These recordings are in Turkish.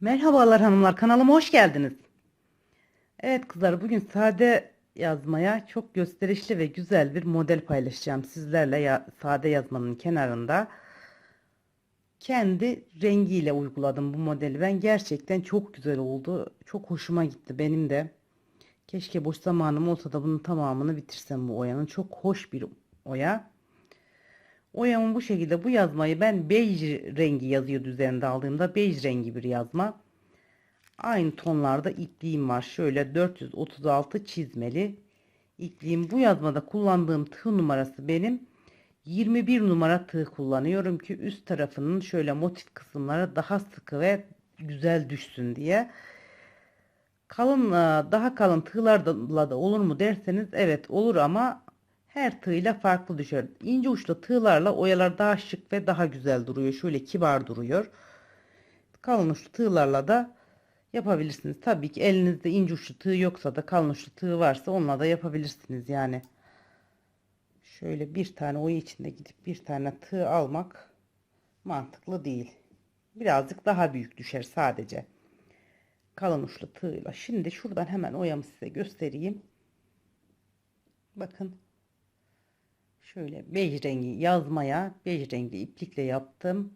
Merhabalar hanımlar kanalıma hoş geldiniz. Evet kızlar bugün sade yazmaya çok gösterişli ve güzel bir model paylaşacağım sizlerle ya, sade yazmanın kenarında. Kendi rengiyle uyguladım bu modeli ben gerçekten çok güzel oldu çok hoşuma gitti benim de. Keşke boş zamanım olsa da bunun tamamını bitirsem bu oyanın çok hoş bir oya. Oyamın bu şekilde bu yazmayı ben bej rengi yazıyordu üzerinde aldığımda bej rengi bir yazma. Aynı tonlarda ipliğim var. Şöyle 436 çizmeli ipliğim. Bu yazmada kullandığım tığ numarası benim 21 numara tığ kullanıyorum ki üst tarafının şöyle motif kısımları daha sıkı ve güzel düşsün diye. Kalın daha kalın tığlarla da olur mu derseniz evet olur ama her tığla farklı düşer. İnce uçlu tığlarla oyalar daha şık ve daha güzel duruyor. Şöyle kibar duruyor. Kalın uçlu tığlarla da yapabilirsiniz. Tabii ki elinizde ince uçlu tığ yoksa da kalın uçlu tığ varsa onunla da yapabilirsiniz yani. Şöyle bir tane oya içinde gidip bir tane tığ almak mantıklı değil. Birazcık daha büyük düşer sadece. Kalın uçlu tığla. Şimdi şuradan hemen oyamı size göstereyim. Bakın şöyle bej rengi yazmaya bej renkli iplikle yaptım.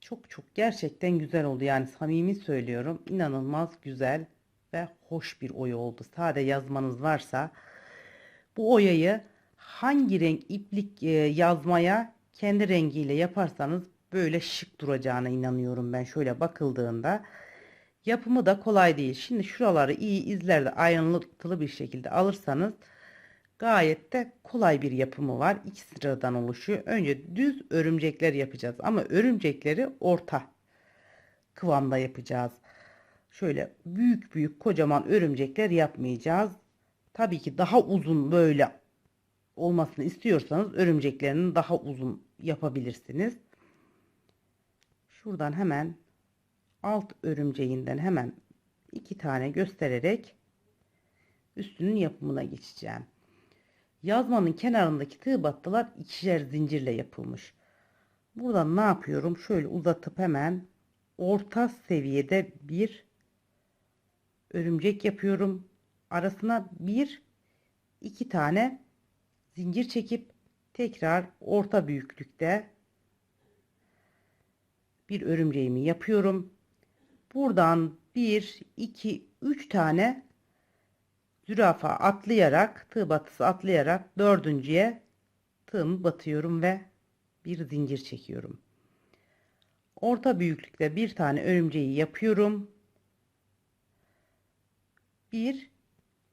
Çok çok gerçekten güzel oldu yani samimi söylüyorum. İnanılmaz güzel ve hoş bir oya oldu. Sade yazmanız varsa bu oyayı hangi renk iplik e, yazmaya kendi rengiyle yaparsanız böyle şık duracağına inanıyorum ben şöyle bakıldığında. Yapımı da kolay değil. Şimdi şuraları iyi izlerde ayrıntılı bir şekilde alırsanız Gayet de kolay bir yapımı var. İki sıradan oluşuyor. Önce düz örümcekler yapacağız ama örümcekleri orta kıvamda yapacağız. Şöyle büyük büyük kocaman örümcekler yapmayacağız. Tabii ki daha uzun böyle olmasını istiyorsanız örümceklerini daha uzun yapabilirsiniz. Şuradan hemen alt örümceğinden hemen iki tane göstererek üstünün yapımına geçeceğim. Yazmanın kenarındaki tığ battılar ikişer zincirle yapılmış. Buradan ne yapıyorum? Şöyle uzatıp hemen orta seviyede bir örümcek yapıyorum. Arasına bir iki tane zincir çekip tekrar orta büyüklükte bir örümceğimi yapıyorum. Buradan 1 2 3 tane zürafa atlayarak tığ batısı atlayarak dördüncüye tığımı batıyorum ve bir zincir çekiyorum. Orta büyüklükte bir tane örümceği yapıyorum. Bir,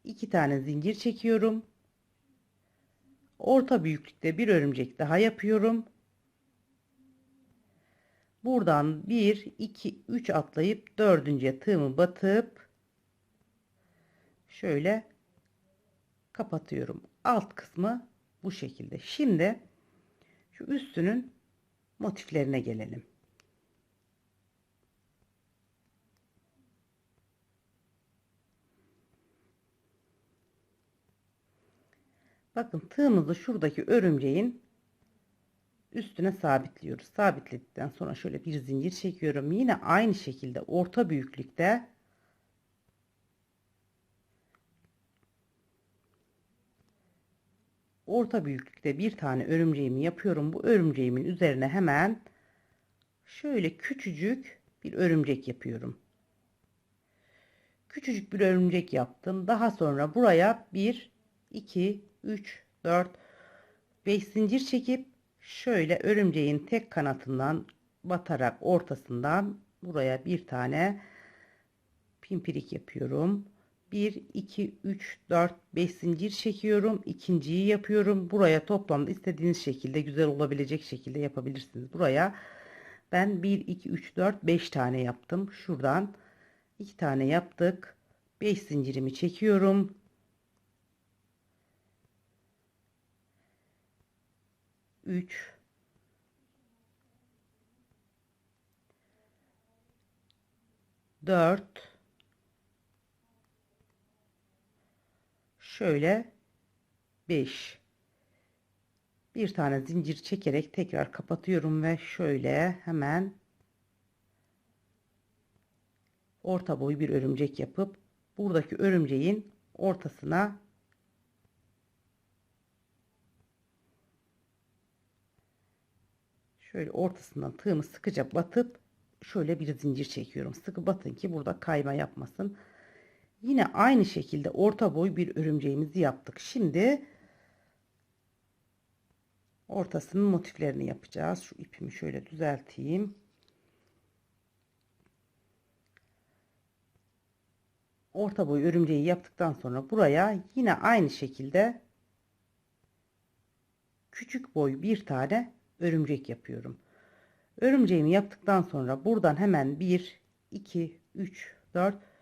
iki tane zincir çekiyorum. Orta büyüklükte bir örümcek daha yapıyorum. Buradan 1, 2, 3 atlayıp dördüncüye tığımı batıp şöyle kapatıyorum. Alt kısmı bu şekilde. Şimdi şu üstünün motiflerine gelelim. Bakın tığımızı şuradaki örümceğin üstüne sabitliyoruz. Sabitledikten sonra şöyle bir zincir çekiyorum. Yine aynı şekilde orta büyüklükte orta büyüklükte bir tane örümceğimi yapıyorum. Bu örümceğimin üzerine hemen şöyle küçücük bir örümcek yapıyorum. Küçücük bir örümcek yaptım. Daha sonra buraya 1, 2, 3, 4, 5 zincir çekip şöyle örümceğin tek kanatından batarak ortasından buraya bir tane pimpirik yapıyorum. 1 2 3 4 5 zincir çekiyorum. İkinciyi yapıyorum. Buraya toplamda istediğiniz şekilde güzel olabilecek şekilde yapabilirsiniz. Buraya ben 1 2 3 4 5 tane yaptım. Şuradan 2 tane yaptık. 5 zincirimi çekiyorum. Üç, dört, şöyle 5 bir tane zincir çekerek tekrar kapatıyorum ve şöyle hemen orta boy bir örümcek yapıp buradaki örümceğin ortasına şöyle ortasından tığımı sıkıca batıp şöyle bir zincir çekiyorum. Sıkı batın ki burada kayma yapmasın. Yine aynı şekilde orta boy bir örümceğimizi yaptık. Şimdi ortasının motiflerini yapacağız. Şu ipimi şöyle düzelteyim. Orta boy örümceği yaptıktan sonra buraya yine aynı şekilde küçük boy bir tane örümcek yapıyorum. Örümceğimi yaptıktan sonra buradan hemen 1 2 3 4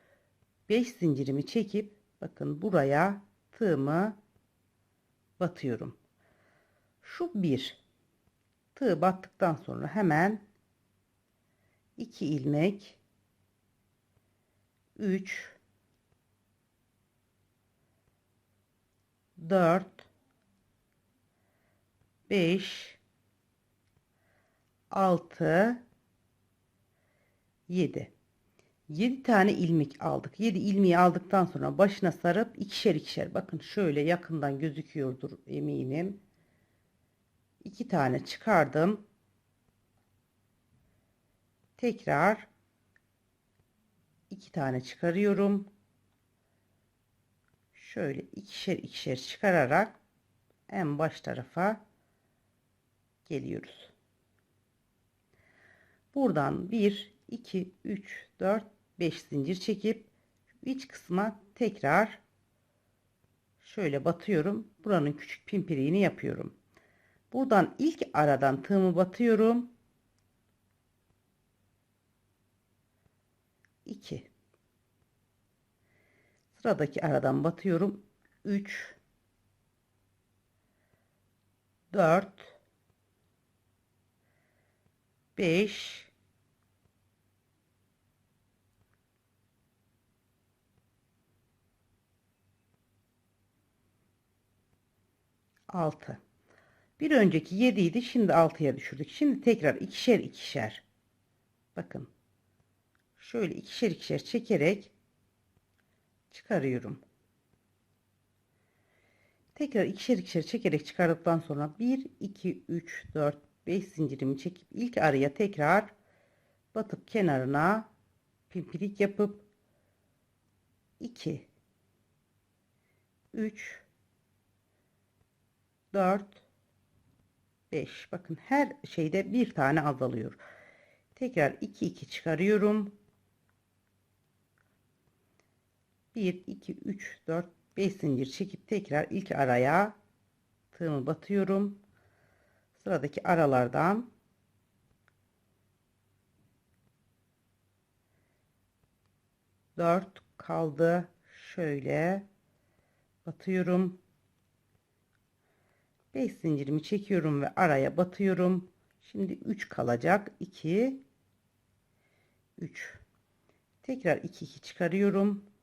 5 zincirimi çekip bakın buraya tığımı batıyorum. Şu bir tığ battıktan sonra hemen 2 ilmek 3 4 5 6 7 7 tane ilmek aldık. 7 ilmeği aldıktan sonra başına sarıp ikişer ikişer bakın şöyle yakından gözüküyordur eminim. 2 tane çıkardım. Tekrar 2 tane çıkarıyorum. Şöyle ikişer ikişer çıkararak en baş tarafa geliyoruz. Buradan 1 2 3 4 5 zincir çekip iç kısma tekrar şöyle batıyorum. Buranın küçük pimpiriğini yapıyorum. Buradan ilk aradan tığımı batıyorum. 2 Sıradaki aradan batıyorum. 3 4 5 6 bir önceki 7 idi şimdi 6'ya düşürdük. Şimdi tekrar ikişer ikişer. Bakın. Şöyle ikişer ikişer çekerek çıkarıyorum. Tekrar ikişer ikişer çekerek çıkardıktan sonra 1 2 3 4 5 zincirimi çekip ilk araya tekrar batıp kenarına pimpirik yapıp 2 3 4 5 bakın her şeyde bir tane azalıyor tekrar 2 2 çıkarıyorum. 1 2 3 4 5 zincir çekip tekrar ilk araya tığımı batıyorum. Sıradaki aralardan dört kaldı. Şöyle batıyorum 5 zincirimi çekiyorum ve araya batıyorum şimdi 3 kalacak 2 3 tekrar 2 2 çıkarıyorum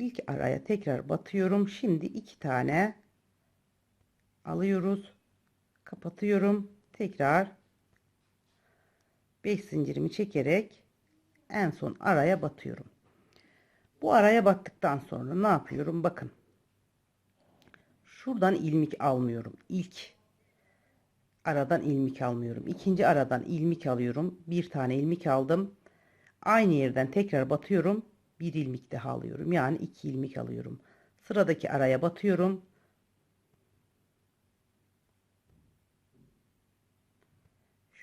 ilk araya tekrar batıyorum. Şimdi iki tane alıyoruz. Kapatıyorum. Tekrar 5 zincirimi çekerek en son araya batıyorum. Bu araya battıktan sonra ne yapıyorum? Bakın. Şuradan ilmik almıyorum. İlk aradan ilmik almıyorum. İkinci aradan ilmik alıyorum. Bir tane ilmik aldım. Aynı yerden tekrar batıyorum bir ilmik daha alıyorum. Yani iki ilmik alıyorum. Sıradaki araya batıyorum.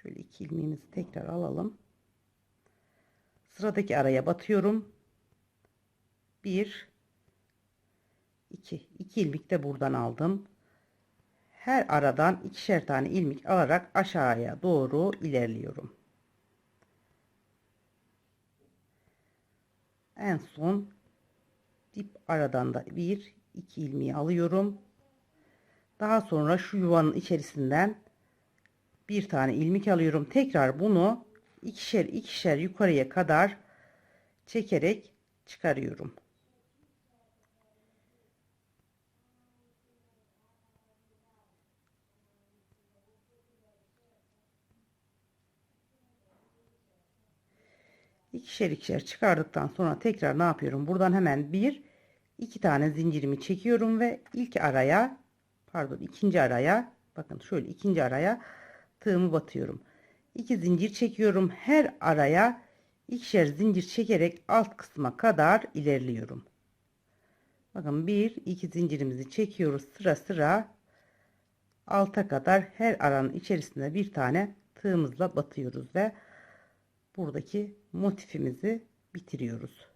Şöyle iki ilmeğimizi tekrar alalım. Sıradaki araya batıyorum. Bir, iki, iki ilmik de buradan aldım. Her aradan ikişer tane ilmik alarak aşağıya doğru ilerliyorum. en son dip aradan da bir iki ilmeği alıyorum daha sonra şu yuvanın içerisinden bir tane ilmek alıyorum. Tekrar bunu ikişer ikişer yukarıya kadar çekerek çıkarıyorum. ikişer ikişer çıkardıktan sonra tekrar ne yapıyorum? Buradan hemen bir, iki tane zincirimi çekiyorum ve ilk araya, pardon ikinci araya, bakın şöyle ikinci araya tığımı batıyorum. 2 zincir çekiyorum. Her araya ikişer zincir çekerek alt kısma kadar ilerliyorum. Bakın bir iki zincirimizi çekiyoruz sıra sıra alta kadar her aranın içerisine bir tane tığımızla batıyoruz ve buradaki motifimizi bitiriyoruz.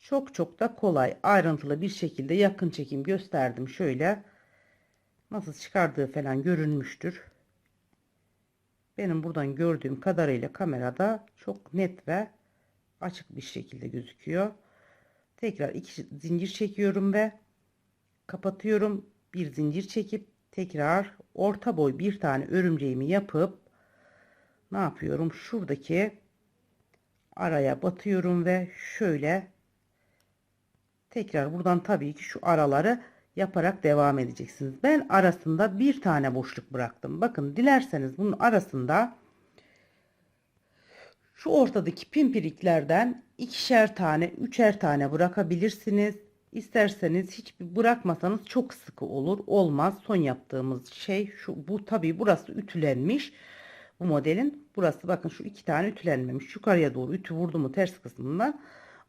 Çok çok da kolay ayrıntılı bir şekilde yakın çekim gösterdim. Şöyle nasıl çıkardığı falan görünmüştür. Benim buradan gördüğüm kadarıyla kamerada çok net ve açık bir şekilde gözüküyor. Tekrar iki zincir çekiyorum ve kapatıyorum. Bir zincir çekip tekrar orta boy bir tane örümceğimi yapıp ne yapıyorum? Şuradaki araya batıyorum ve şöyle tekrar buradan tabii ki şu araları yaparak devam edeceksiniz. Ben arasında bir tane boşluk bıraktım. Bakın dilerseniz bunun arasında şu ortadaki pimpiriklerden ikişer tane, üçer tane bırakabilirsiniz. İsterseniz hiç bırakmasanız çok sıkı olur. Olmaz. Son yaptığımız şey şu bu tabii burası ütülenmiş. Bu modelin burası bakın şu iki tane ütülenmemiş. Yukarıya doğru ütü vurdu mu ters kısmından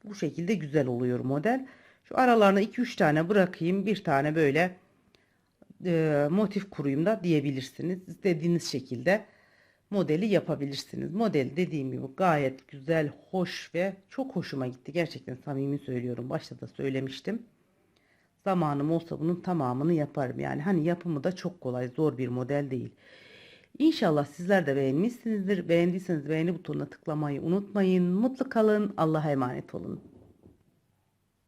bu şekilde güzel oluyor model. Şu aralarına 2-3 tane bırakayım. Bir tane böyle e, motif kurayım da diyebilirsiniz. İstediğiniz şekilde modeli yapabilirsiniz. Model dediğim gibi gayet güzel, hoş ve çok hoşuma gitti. Gerçekten samimi söylüyorum. Başta da söylemiştim. Zamanım olsa bunun tamamını yaparım. Yani hani yapımı da çok kolay, zor bir model değil. İnşallah sizler de beğenmişsinizdir. Beğendiyseniz beğeni butonuna tıklamayı unutmayın. Mutlu kalın. Allah'a emanet olun.